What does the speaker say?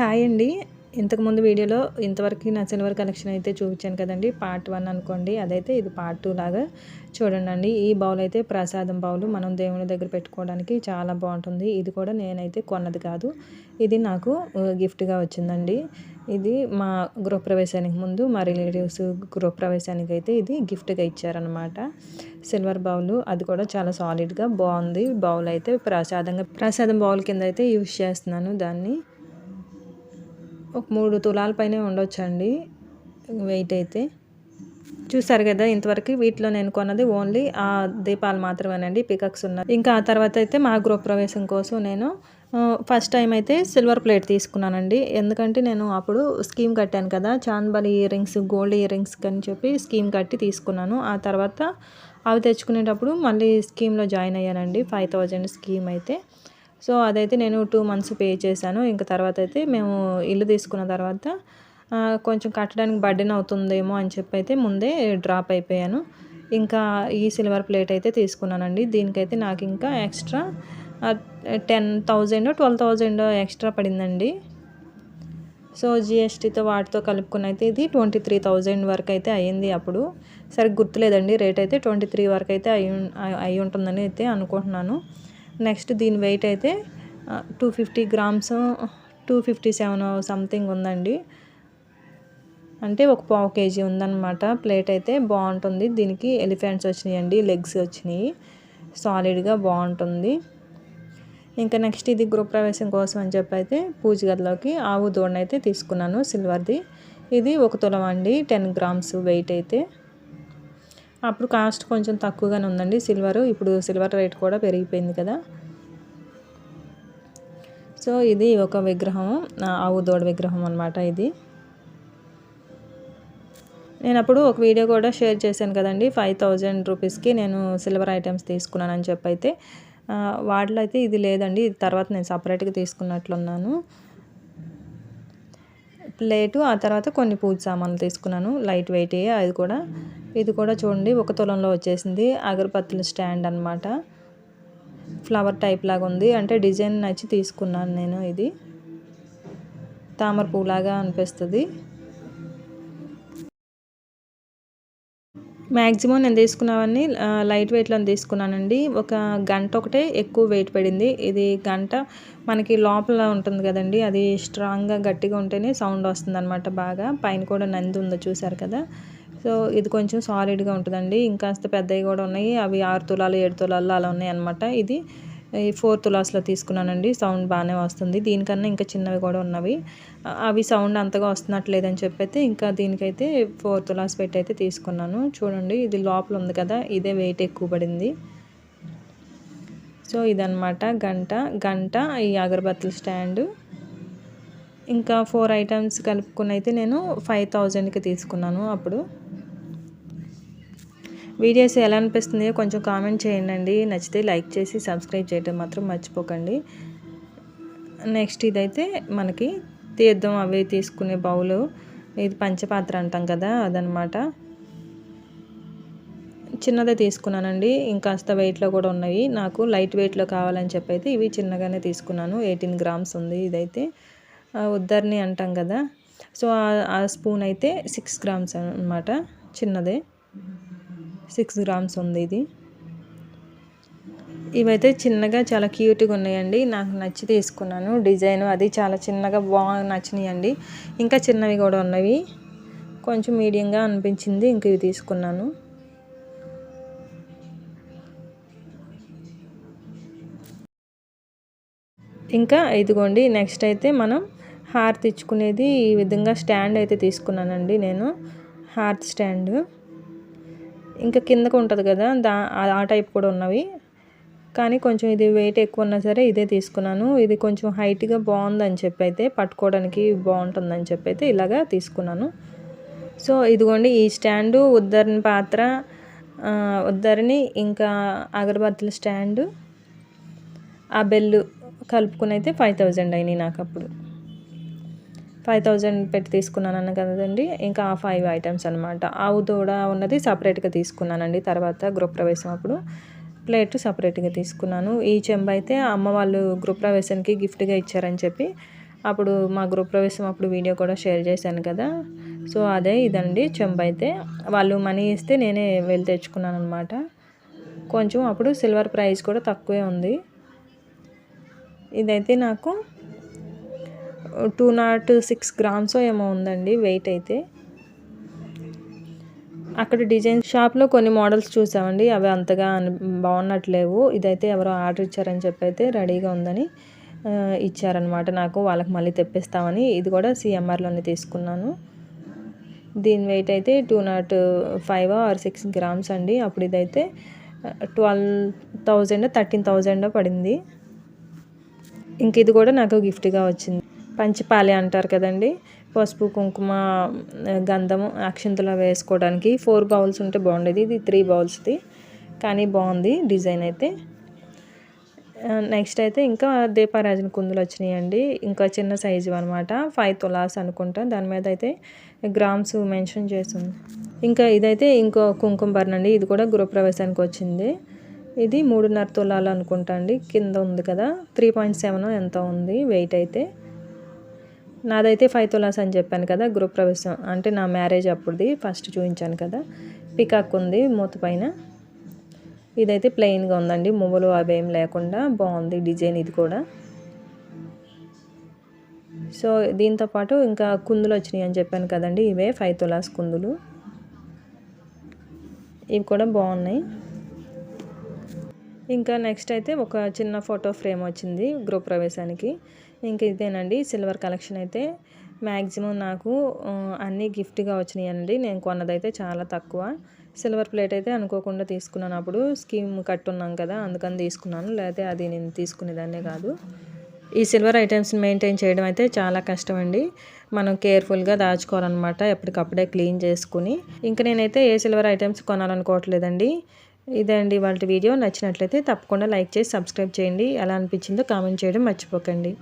Hi అండి. ఇంతకుముందు వీడియోలో ఇంతవరకు నా సిల్వర్ కలెక్షన్ అయితే చూపించాను కదండి. పార్ట్ వన్ అనుకోండి. అదైతే ఇది పార్ట్ టూ లాగా చూడండి అండి. ఈ బౌల్ అయితే ప్రసాదం బౌలు మనం దేవుని దగ్గర పెట్టుకోవడానికి చాలా బాగుంటుంది. ఇది కూడా నేనైతే కొన్నది కాదు. ఇది నాకు గిఫ్ట్గా వచ్చిందండి. ఇది మా గృహప్రవేశానికి ముందు మా రిలేటివ్స్ గృహప్రవేశానికి అయితే ఇది గిఫ్ట్గా ఇచ్చారనమాట సిల్వర్ బౌల్ అది కూడా చాలా సాలిడ్గా బాగుంది. బౌల్ అయితే ప్రసాదంగా ప్రసాదం బౌల్ కింద అయితే యూజ్ చేస్తున్నాను దాన్ని. ఒక మూడు తులాల పైన ఉండొచ్చండి. వెయిట్ అయితే. చూసారు కదా ఇంతవరకు వీటిలో నేను కొన్నది ఓన్లీ ఆ దీపాలు మాత్రమేనండి పికక్స్ ఉన్నాయి ఇంకా ఆ తర్వాత అయితే మా గృహప్రవేశం కోసం నేను ఫస్ట్ టైం అయితే సిల్వర్ ప్లేట్ తీసుకున్నానండి. ఎందుకంటే నేను అప్పుడు స్కీమ్ కట్టాను కదా చాన్బల్ earrings gold earrings అని చెప్పి స్కీమ్ కట్టి తీసుకున్నాను. ఆ తర్వాత అవి తెచ్చుకునేటప్పుడు మళ్ళీ స్కీమ్లో జాయిన్ అయ్యానండి ఫైవ్ థౌజండ్ స్కీమ్ అయితే. సో అదైతే నేను టూ మంత్స్ పే చేశాను. ఇంకా తర్వాత అయితే మేము ఇల్లు తీసుకున్న తర్వాత కొంచెం కట్టడానికి బర్డెన్ అవుతుందేమో అని చెప్పి అయితే ముందే డ్రాప్ అయిపోయాను. ఇంకా ఈ సిల్వర్ ప్లేట్ అయితే తీసుకున్నానండి. దీనికైతే నాకు ఇంకా extra ten thousand twelve thousand extra పడిందండి. సో జిఎస్టీతో వాటితో కలుపుకుని అయితే ఇది ట్వంటీ త్రీ థౌజండ్ వరకు అయితే అయ్యింది అప్పుడు. సరే గుర్తులేదండి రేట్ అయితే ట్వంటీ త్రీ వరకు అయితే అయి అయి ఉంటుందని అయితే అనుకుంటున్నాను. నెక్స్ట్ దీని వెయిట్ అయితే two fifty grams two fifty seven something ఉందండి. అంటే ఒక పావు కేజీ ఉందన్నమాట. ప్లేట్ అయితే బాగుంటుంది. దీనికి ఎలిఫెంట్స్ వచ్చినాయండి లెగ్స్ వచ్చినాయి. సాలిడ్గా బాగుంటుంది. ఇంకా నెక్స్ట్ ఇది గృహప్రవేశం కోసం అని చెప్పి అయితే పూజ గదిలోకి ఆవు దూడనైతే తీసుకున్నాను సిల్వర్ది. ఇది ఒక తులం అండి టెన్ గ్రామ్స్ వెయిట్ అయితే. అప్పుడు కాస్ట్ కొంచెం తక్కువగానే ఉందండి. సిల్వర్ ఇప్పుడు సిల్వర్ రేట్ కూడా పెరిగిపోయింది కదా. సో ఇది ఒక విగ్రహం ఆవు దోడ విగ్రహం అనమాట ఇది. నేను అప్పుడు ఒక వీడియో కూడా షేర్ చేశాను కదండి. ఫైవ్ థౌజండ్ రూపీస్కి నేను సిల్వర్ ఐటమ్స్ తీసుకున్నానని అని చెప్పైతే వాటిలో అయితే ఇది లేదండి. ఇది తర్వాత నేను సపరేట్గా తీసుకున్నట్లున్నాను. ప్లేటు ఆ తర్వాత కొన్ని పూజ సామాన్లు తీసుకున్నాను. లైట్ వెయిట్ అది కూడా. ఇది కూడా చూడండి ఒక తులంలో వచ్చేసింది. అగరబత్తుల స్టాండ్ అనమాట ఫ్లవర్ టైప్ లాగా ఉంది. అంటే డిజైన్ నచ్చి తీసుకున్నాను నేను ఇది. తామర పూలాగా అనిపిస్తుంది. మ్యాక్సిమం నేను తీసుకున్నవన్నీ లైట్ వెయిట్లో తీసుకున్నానండి. ఒక గంట ఒకటే ఎక్కువ వెయిట్ పడింది. ఇది గంట మనకి లోపల ఉంటుంది కదండి అది స్ట్రాంగ్గా గట్టిగా ఉంటేనే సౌండ్ వస్తుంది అనమాట బాగా. పైన కూడా నంది ఉందో చూసారు కదా. సో ఇది కొంచెం సాలిడ్గా ఉంటుందండి. ఇంకాస్త పెద్దవి కూడా ఉన్నాయి. అవి ఆరు తులాలు ఏడు తులాలు అలా ఉన్నాయి అనమాట ఇది ఈ ఫోర్ తులాస్లో తీసుకున్నానండి. సౌండ్ బాగానే వస్తుంది. దీనికన్నా ఇంకా చిన్నవి కూడా ఉన్నవి. అవి సౌండ్ అంతగా వస్తున్నట్లేదని చెప్పైతే ఇంకా దీనికైతే ఫోర్ తులాస్ పెట్టి అయితే తీసుకున్నాను. చూడండి ఇది లోపల ఉంది కదా ఇదే వెయిట్ ఎక్కువ పడింది. సో ఇదనమాట గంట. గంట ఈ అగరబత్తుల స్టాండు. ఇంకా ఫోర్ ఐటమ్స్ కలుపుకుని అయితే నేను ఫైవ్ థౌజండ్కి తీసుకున్నాను అప్పుడు. వీడియోస్ ఎలా అనిపిస్తుంది కొంచెం కామెంట్ చేయండి. నచ్చితే లైక్ చేసి సబ్స్క్రైబ్ చేయడం మాత్రం మర్చిపోకండి. నెక్స్ట్ ఇదైతే మనకి తీర్థం అవి తీసుకునే బౌలు. ఇది పంచపాత్ర అంటాం కదా అదనమాట. చిన్నదే తీసుకున్నానండి. ఇంకాస్త వెయిట్లో కూడా ఉన్నాయి నాకు లైట్ వెయిట్లో కావాలని చెప్పి అయితే ఇవి చిన్నగానే తీసుకున్నాను. ఎయిటీన్ గ్రామ్స్ ఉంది ఇదైతే. ఉద్దరిని అంటాం కదా. సో ఆ స్పూన్ అయితే సిక్స్ గ్రామ్స్ అనమాట చిన్నదే. సిక్స్ గ్రామ్స్ ఉంది ఇది. ఇవైతే చిన్నగా చాలా క్యూట్గా ఉన్నాయండి. నాకు నచ్చి తీసుకున్నాను. డిజైన్ అది చాలా చిన్నగా బాగా నచ్చినాయండి. ఇంకా చిన్నవి కూడా ఉన్నవి. కొంచెం మీడియంగా అనిపించింది ఇంక ఇవి తీసుకున్నాను. ఇంకా ఇదిగోండి నెక్స్ట్ అయితే మనం హార్త్ ఇచ్చుకునేది ఈ విధంగా స్టాండ్ అయితే తీసుకున్నానండి నేను. Heart stand. ఇంకా కిందకు ఉంటుంది కదా దా ఆ టైప్ కూడా ఉన్నవి. కానీ కొంచెం ఇది వెయిట్ ఎక్కువ ఉన్నా సరే ఇదే తీసుకున్నాను. ఇది కొంచెం హైట్గా బాగుందని చెప్పి అయితే పట్టుకోవడానికి బాగుంటుందని చెప్పి అయితే ఇలాగా తీసుకున్నాను. సో ఇదిగోండి ఈ స్టాండు ఉద్దరిని పాత్ర ఉద్దరిని ఇంకా అగరబత్తుల స్టాండు ఆ బెల్లు కలుపుకుని అయితే ఫైవ్ థౌజండ్ అయినాయి నాకు అప్పుడు. ఫైవ్ థౌజండ్ పెట్టి తీసుకున్నాను కదండి. ఇంకా ఆ ఫైవ్ ఐటమ్స్ అనమాట ఆవు దూడ ఉన్నది సపరేట్గా తీసుకున్నానండి. తర్వాత గృహప్రవేశం అప్పుడు ప్లేట్ సపరేట్గా తీసుకున్నాను. ఈ చెంబ అయితే అమ్మ వాళ్ళు గృహప్రవేశానికి గిఫ్ట్గా ఇచ్చారని చెప్పి అప్పుడు మా గ్రూప్ ప్రవేశం అప్పుడు వీడియో కూడా షేర్ చేశాను కదా. సో అదే ఇదండి చెంబు అయితే వాళ్ళు మనీ ఇస్తే నేనే వెళ్ళి తెచ్చుకున్నాను అనమాట కొంచెం అప్పుడు సిల్వర్ ప్రైస్ కూడా తక్కువే ఉంది. ఇదైతే నాకు టూ నాట్ సిక్స్ గ్రామ్స్ ఏమో ఉందండి వెయిట్ అయితే. అక్కడ డిజైన్ షాప్లో కొన్ని మోడల్స్ చూసామండి అవి అంతగా బాగున్నట్లేవు. ఇదైతే ఎవరో ఆర్డర్ ఇచ్చారని చెప్పి అయితే రెడీగా ఉందని ఇచ్చారనమాట నాకు వాళ్ళకి మళ్ళీ తెప్పిస్తామని ఇది కూడా సిఎంఆర్లోనే తీసుకున్నాను. దీని వెయిట్ అయితే two not five or six grams అండి. అప్పుడు ఇదైతే ట్వెల్వ్ థౌజండ్ థర్టీన్ థౌజండ్ పడింది. ఇంక ఇది కూడా నాకు గిఫ్ట్గా వచ్చింది. పంచిపాలె అంటారు కదండి. పసుపు కుంకుమ గంధము అక్షింతలా వేసుకోవడానికి ఫోర్ బౌల్స్ ఉంటే బాగుండేది. ఇది త్రీ బౌల్స్ది. కానీ బాగుంది డిజైన్ అయితే. నెక్స్ట్ అయితే ఇంకా దీపారాజన కుందులు వచ్చినాయండి. ఇంకా చిన్న సైజు అనమాట ఫైవ్ తులాస్ అనుకుంటా. దాని మీద అయితే గ్రామ్స్ మెన్షన్ చేసింది ఇంకా ఇదైతే ఇంకో కుంకుమ అండి. ఇది కూడా గృహప్రవేశానికి వచ్చింది. ఇది మూడున్నర తులాలు అనుకుంటా అండి. కింద ఉంది కదా. త్రీ పాయింట్ సెవెన్ ఎంత ఉంది వెయిట్ అయితే. నాదైతే ఫైవ్ తులాస్ అని చెప్పాను కదా గృహప్రవేశం ప్రవేశం. అంటే నా మ్యారేజ్ అప్పుడుది ఫస్ట్ చూపించాను కదా. పికాక్ ఉంది మూత పైన. ఇదైతే ప్లెయిన్గా ఉందండి. మువ్వలు అవి ఏం లేకుండా బాగుంది డిజైన్ ఇది కూడా. సో దీంతో పాటు ఇంకా కుందులు వచ్చినాయి అని చెప్పాను కదండి. ఇవే ఫైవ్ తులాస్ కుందులు. ఇవి కూడా బాగున్నాయి. ఇంకా నెక్స్ట్ అయితే ఒక చిన్న ఫోటో ఫ్రేమ్ వచ్చింది గృహప్రవేశానికి ఇంక ఇదేనండి సిల్వర్ కలెక్షన్ అయితే. మ్యాక్సిమం నాకు అన్నీ గిఫ్ట్గా వచ్చినాయండి. నేను కొన్నదైతే చాలా తక్కువ. సిల్వర్ ప్లేట్ అయితే అనుకోకుండా తీసుకున్నాను. అప్పుడు స్కీమ్ కట్టున్నాం కదా అందుకని తీసుకున్నాను. లేకపోతే అది నేను తీసుకునేదాన్నే కాదు. ఈ సిల్వర్ ఐటమ్స్ని మెయింటైన్ చేయడం అయితే చాలా కష్టం అండి మనం కేర్ఫుల్గా దాచుకోవాలన్నమాట ఎప్పటికప్పుడే క్లీన్ చేసుకుని. ఇంకా నేనైతే ఏ సిల్వర్ ఐటమ్స్ కొనాలనుకోవట్లేదండి. ఇదే అండి వాళ్ళ వీడియో. నచ్చినట్లయితే తప్పకుండా లైక్ చేసి సబ్స్క్రైబ్ చేయండి. ఎలా అనిపించిందో కామెంట్ చేయడం మర్చిపోకండి.